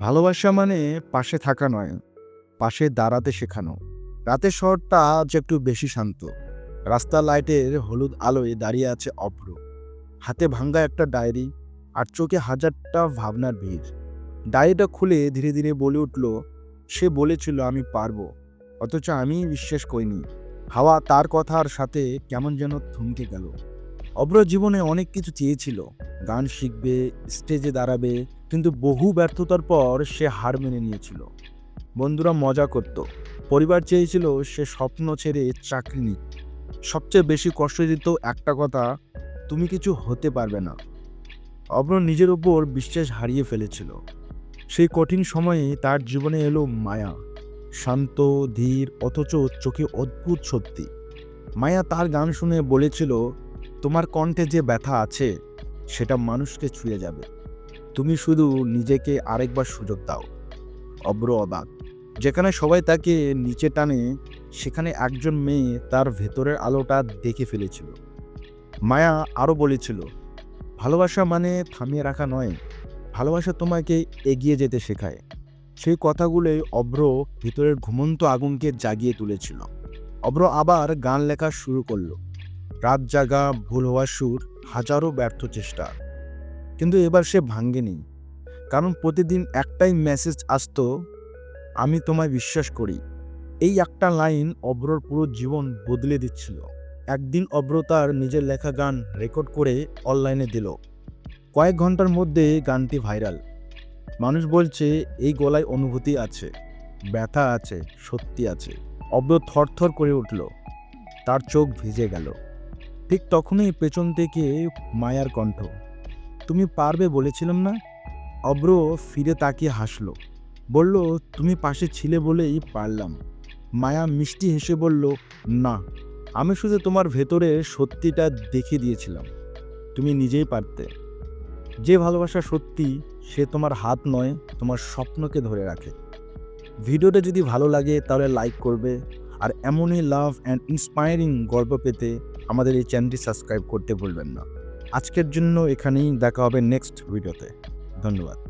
ভালোবাসা মানে পাশে থাকা নয়, পাশে দাঁড়াতে শেখানো। রাতের শহরটা আজ একটু বেশি শান্ত। রাস্তার লাইটের হলুদ আলোয় দাঁড়িয়ে আছে অভ্র। হাতে ভাঙ্গা একটা ডায়েরি আর চোখে হাজারটা ভাবনার ভিড়। ডায়েরিটা খুলে ধীরে ধীরে বলে উঠল, সে বলেছিল আমি পারব, অথচ আমি বিশ্বাস করিনি। হাওয়া তার কথার সাথে কেমন যেন থমকে গেল। অব্র জীবনে অনেক কিছু চেয়েছিল। গান শিখবে স্টেজে দাঁড়াবে, কিন্তু বহু ব্যর্থতার পর সে হার মেনে নিয়েছিল। বন্ধুরা মজা করত। পরিবার চেয়েছিল সে স্বপ্ন ছেড়ে চাকরি নিক। সবচেয়ে বেশি কষ্ট দিত একটা কথা, তুমি কিছু হতে পারবে না। অব্র নিজের উপর বিশ্বাস হারিয়ে ফেলেছিল। সেই কঠিন সময়ে তার জীবনে এলো মায়া। শান্ত, ধীর, অথচ চোখে অদ্ভুত সত্যি মায়া তার গান শুনে বলেছিল তোমার কণ্ঠে যে ব্যথা আছে, সেটা মানুষকে ছুঁয়ে যাবে। তুমি শুধু নিজেকে আরেকবার সুযোগ দাও। অব্র অবাক। যেখানে সবাই তাকে নিচে টানে, সেখানে একজন মেয়ে তার ভেতরের আলোটা দেখে ফেলেছিল। মায়া আরও বলেছিল, ভালোবাসা মানে থামিয়ে রাখা নয়। ভালোবাসা তোমাকে এগিয়ে যেতে শেখায়। সেই কথাগুলোই অব্র ভিতরের ঘুমন্ত আগুনকে জাগিয়ে তুলেছিল। অব্র আবার গান লেখা শুরু করল। রাত জাগা, ভুল হওয়া সুর, হাজারো ব্যর্থ চেষ্টা। কিন্তু এবার সে ভাঙ্গেনি। কারণ প্রতিদিন একটাই মেসেজ আসতো, আমি তোমায় বিশ্বাস করি। এই একটা লাইন অব্রর পুরো জীবন বদলে দিচ্ছিল। একদিন অব্র তার নিজের লেখা গান রেকর্ড করে অনলাইনে দিল। কয়েক ঘণ্টার মধ্যে গানটি ভাইরাল মানুষ বলছে, এই গলায় অনুভূতি আছে, ব্যথা আছে, সত্যি আছে। অব্র থরথর করে উঠল। তার চোখ ভিজে গেল। ঠিক তখনই পেছন থেকে মায়ার কণ্ঠ, তুমি পারবে বলেছিলাম না? অব্র ফিরে তাকিয়ে হাসলো, বলল, তুমি পাশে ছিলে বলেই পারলাম। মায়া মিষ্টি হেসে বলল, না, আমি শুধু তোমার ভেতরে সত্যিটা দেখিয়ে দিয়েছিলাম। তুমি নিজেই পারতে। যে ভালোবাসা সত্যি, সে তোমার হাত নয়, তোমার স্বপ্নকে ধরে রাখে। ভিডিওটা যদি ভালো লাগে তাহলে লাইক করবে, আর এমনই লাভ অ্যান্ড ইন্সপায়ারিং গল্প পেতে আমাদের এই চ্যানেলটি সাবস্ক্রাইব করতে ভুলবেন না। আজকের জন্য এখানেই দেখা হবে নেক্সট ভিডিওতে। ধন্যবাদ।